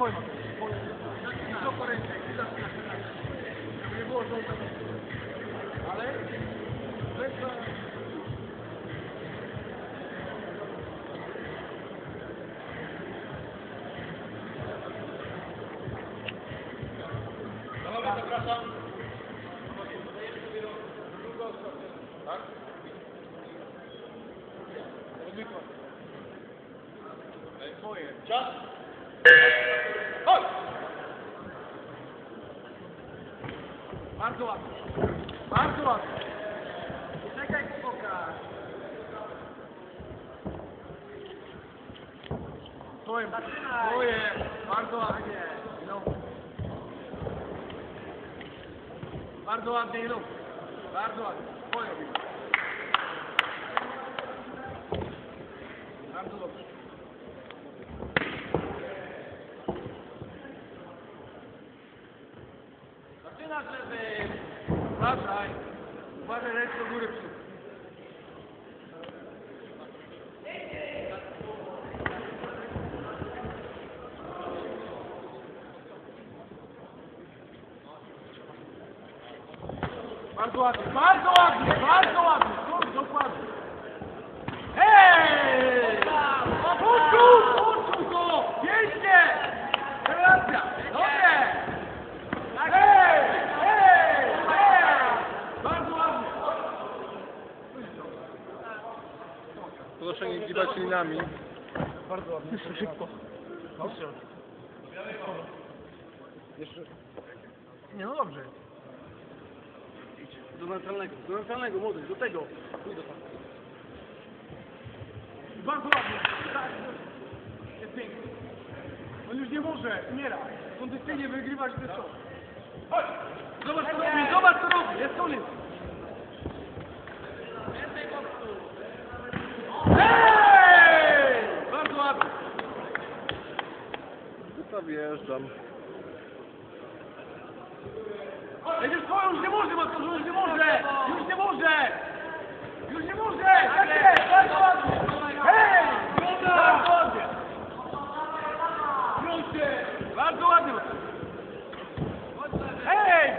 Bueno, hizo Chodź! Bardzo ładnie. Bardzo ładnie. Czekaj, pokaż. Twoje. Twoje. Bardzo ładnie. No. Bardzo ładnie, no. Bardzo ładnie. Twoje. Bardzo dobrze. Inače se znašaj, može nešto o Gurepsu. Bardzo ładnie, bardzo ładnie, bardzo ładnie, dokładnie. Proszę nie gibać linami. Bardzo ładnie. Jeszcze szybko. Jeszcze. Jeszcze. Nie, no dobrze. Do neutralnego, do neutralnego, młody, do tego. Pójdź do tam. Bardzo ładnie. Tak. Jest pięknie. On już nie może, umiera. Kondycyjnie wygrywać te co. Chodź! Zobacz co robi, zobacz co robi, jest koniec. Bardzo ładnie. Co wjeżdżam? Jedziesz twoją, już nie może, matko, już nie może! Już nie może! Już nie może! Tak jest! Bardzo ładnie! Hej! Bardzo ładnie! Proszę! Bardzo ładnie! Hej!